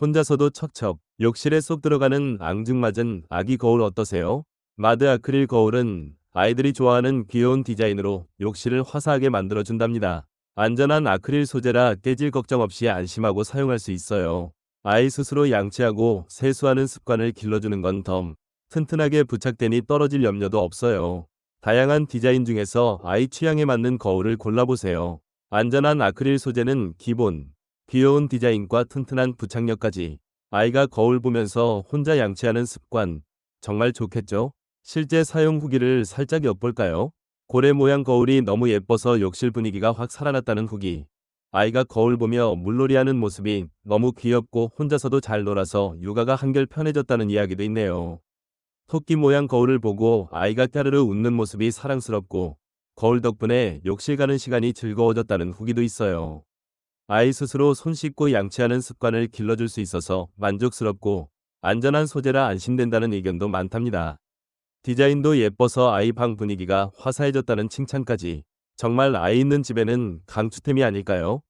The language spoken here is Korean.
혼자서도 척척 욕실에 쏙 들어가는 앙증맞은 아기 거울 어떠세요? 마드 아크릴 거울은 아이들이 좋아하는 귀여운 디자인으로 욕실을 화사하게 만들어준답니다. 안전한 아크릴 소재라 깨질 걱정 없이 안심하고 사용할 수 있어요. 아이 스스로 양치하고 세수하는 습관을 길러주는 건 덤. 튼튼하게 부착되니 떨어질 염려도 없어요. 다양한 디자인 중에서 아이 취향에 맞는 거울을 골라보세요. 안전한 아크릴 소재는 기본, 귀여운 디자인과 튼튼한 부착력까지 아이가 거울 보면서 혼자 양치하는 습관 정말 좋겠죠? 실제 사용 후기를 살짝 엿볼까요? 고래 모양 거울이 너무 예뻐서 욕실 분위기가 확 살아났다는 후기. 아이가 거울 보며 물놀이하는 모습이 너무 귀엽고 혼자서도 잘 놀아서 육아가 한결 편해졌다는 이야기도 있네요. 토끼 모양 거울을 보고 아이가 까르르 웃는 모습이 사랑스럽고 거울 덕분에 욕실 가는 시간이 즐거워졌다는 후기도 있어요. 아이 스스로 손 씻고 양치하는 습관을 길러줄 수 있어서 만족스럽고 안전한 소재라 안심된다는 의견도 많답니다. 디자인도 예뻐서 아이 방 분위기가 화사해졌다는 칭찬까지 정말 아이 있는 집에는 강추템이 아닐까요?